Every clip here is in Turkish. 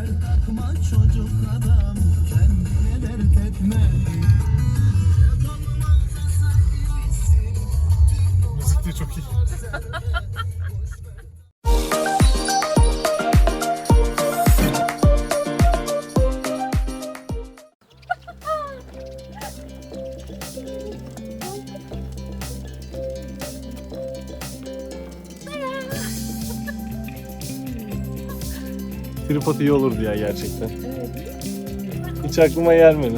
Kemer takma çocuk adam Kendine dert etme Müzik de çok iyi. Tripod iyi olurdu ya gerçekten. Hiç aklıma gelmedi.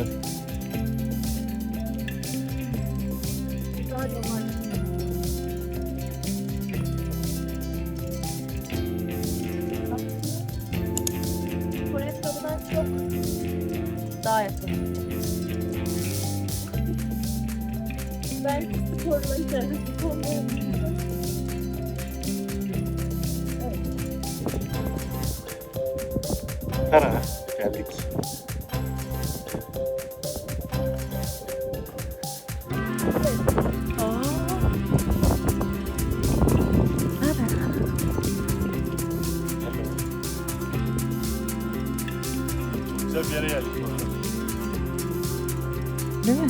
Daha yakın. Ben sporları sporları Kara geldik. Güzel bir yere geldik. Değil mi?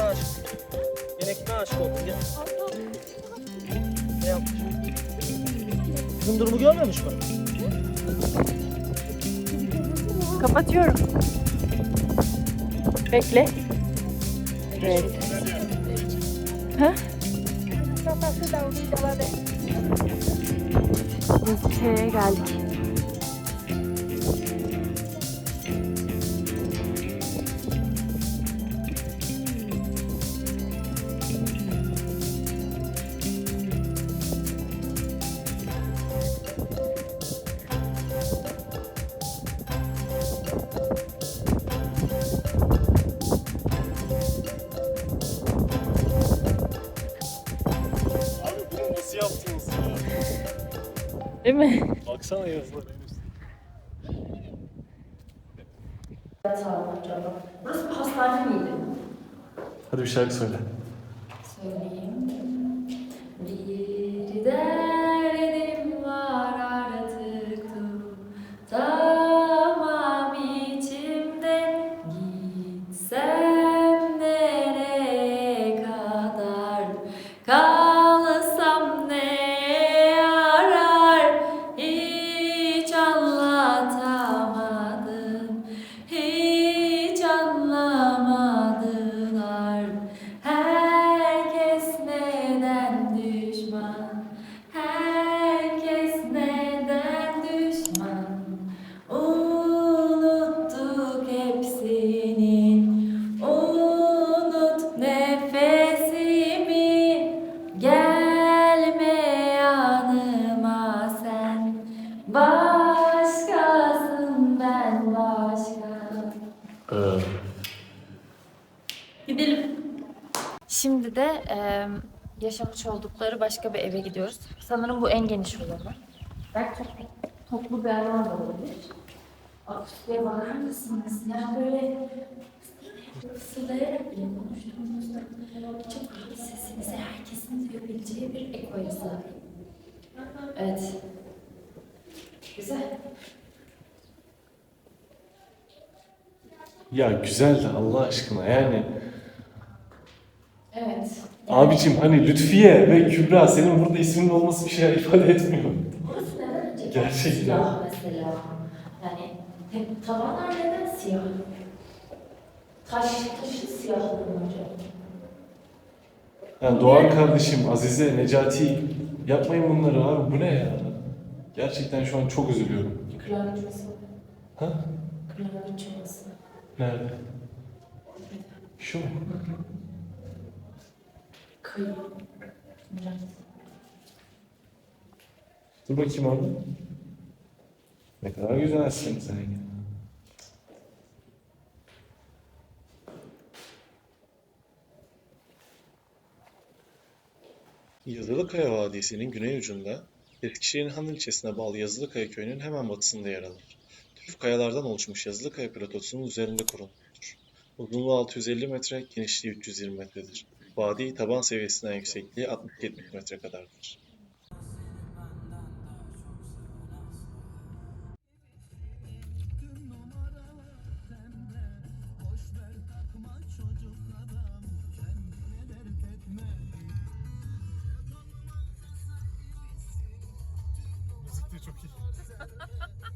Aşık? Gene kime aşık? Gel. Yapmış? Kızın durumu görmemiş mi? Kapatıyorum. Bekle. Evet. Ha? Eskişehir'e geldik. Değil mi? Baksana yazılar en üstte. Burası bir hastane miydi? Hadi bir şarkı söyle. Söyleyeyim. Bir derdim var artık Tamam içimde Gitsem nereye kadar Kalsam Ben başka Ee, Gidelim. Şimdi de e, yaşamış oldukları başka bir eve gidiyoruz. Sanırım bu en geniş olanı. Belki çok toplu bir alan da olabilir. Akustikliğe bakar mısınız? Ya böyle fısıldayarak bile çok rahat sesinizi herkesin duyabileceği bir ekoya sahip. Evet. Güzel. Ya güzel de Allah aşkına yani. Evet. Abicim hani Lütfiye ve Kübra senin burada isminin olması bir şey ifade etmiyor. Burası neden acaba Gerçekten. siyah mesela? Yani hep tavanlar neden siyah? Taş, taşı siyahlığı mı acaba? Yani Doğan kardeşim, Azize, Necati yapmayın bunları abi bu ne ya? Gerçekten şu an çok üzülüyorum. Kırlangıçması. Ha? Kırlangıç çorbası. Nerede? Şu mu? Kıyı. Murat. Dur bakayım orada. Ne kadar güzelsin sen ya. Yazılıkaya Vadisi'nin güney ucunda Eskişehir'in Han ilçesine bağlı Yazılıkaya köyünün hemen batısında yer alır. Türf kayalardan oluşmuş Yazılıkaya platosunun üzerinde kurulmuştur. Uzunluğu 650 metre, genişliği 320 metredir. Vadi taban seviyesinden yüksekliği 60-70 metre kadardır. Müzik de çok iyi.